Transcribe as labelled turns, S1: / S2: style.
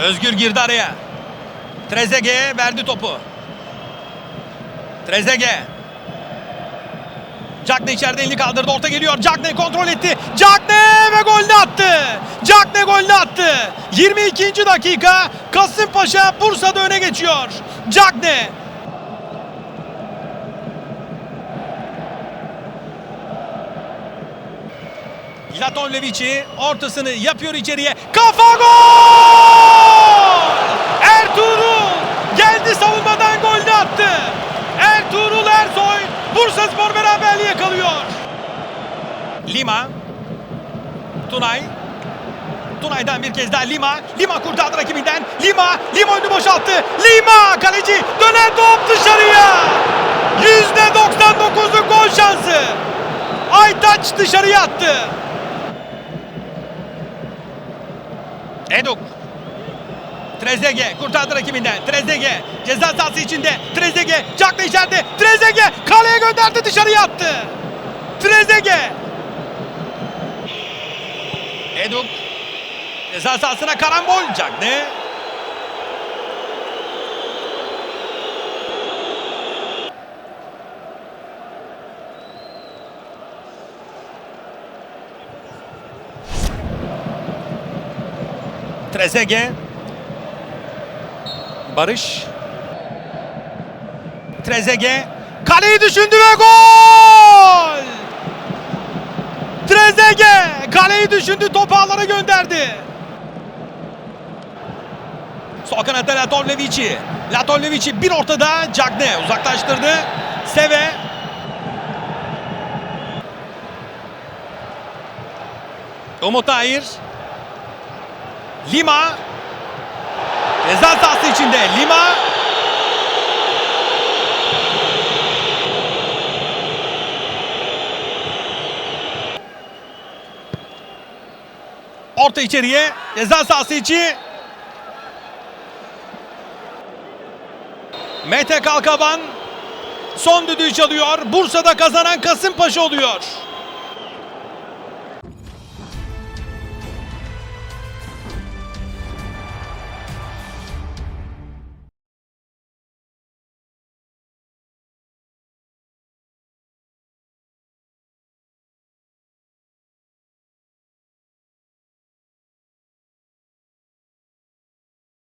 S1: Özgür girdi araya. Trezeguet'e verdi topu. Trezeguet. Cagne içeride elini kaldırdı. Orta geliyor. Cagne kontrol etti. Cagne ve golünü attı. Cagne golünü attı. 22. dakika. Kasımpaşa Bursa'da öne geçiyor. Cagne. Laton Levici ortasını yapıyor içeriye. Kafa gol! Lima. Tunay. Tunay'dan bir kez daha Lima. Lima kurtardı rakibinden. Lima. Lima önünü boşalttı. Lima kaleci dönen top dışarıya. %99'luk gol şansı. Aytaç dışarıya attı. Eduk. Trezeguet kurtardı rakibinden. Trezeguet ceza sahası içinde. Trezeguet Cakla içeride. Trezeguet kaleye gönderdi dışarıya attı. Trezeguet. Eduk. Ceza sahasına karambol. Cagne. Trezeguet. Barış. Trezeguet. Kaleyi düşündü ve gol! Trezeguet kaleyi düşündü topu ağlara gönderdi. Sol kanatta Laton Levici. Laton Levici bir ortada Cagne uzaklaştırdı. Seve. Umut Tahir. Lima. Ceza sahası içinde Lima. Orta içeriye. Ceza sahası içi. Mete Kalkaban son düdüğü çalıyor. Bursa'da kazanan Kasımpaşa oluyor.